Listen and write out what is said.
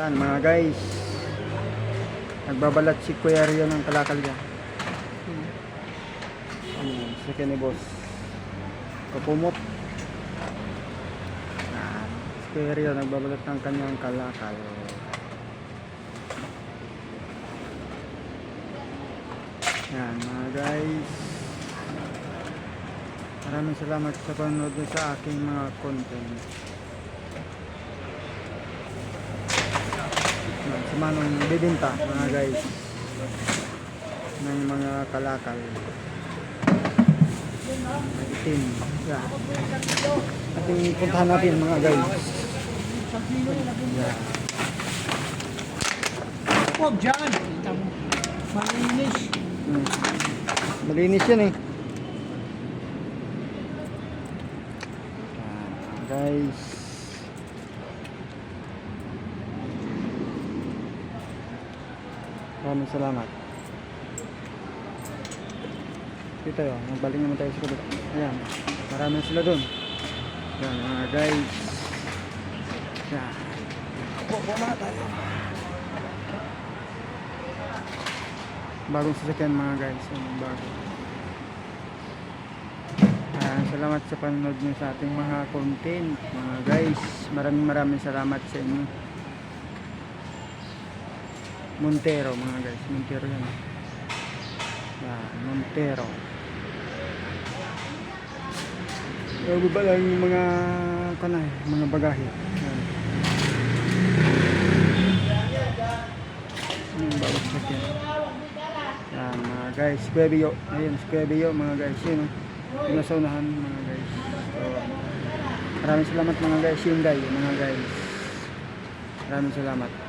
Yan mga guys. Nagbabalat si Kuya Rio ng kalakal niya. Ano, second ni boss. Kapumot. Yan. Si Kuya Rio nagbabalat ng kanyang kalakal. Yan mga guys. Maraming salamat sa panonood sa aking mga content. Si Manong bibinta mga guys ng mga kalakal. Itim. Yan. Ating puntahan natin mga guys. Yan. Huwag dyan. Malinis. Hmm. Malinis yan eh. Yan, guys. Maraming salamat. Dito tayo, magbalik naman tayo sa kabila. Ayan, marami sila doon. Yan mga guys. Yan. Buwa na tayo. bagong sasakyan mga guys yung bago Ah, salamat sa panonood nyo sa ating mga content mga guys maraming maraming salamat sa inyo Montero mga guys Montero yan yan Montero Bago ba lang yung mga kanay, mga bagahe yan yung bagong sasakyan yan mga guys, Kuya Ayun, Kuya mga guys. Yun, oh. yung nasa unahan mga guys. So, maraming salamat mga guys. Hyundai mga guys. Maraming salamat.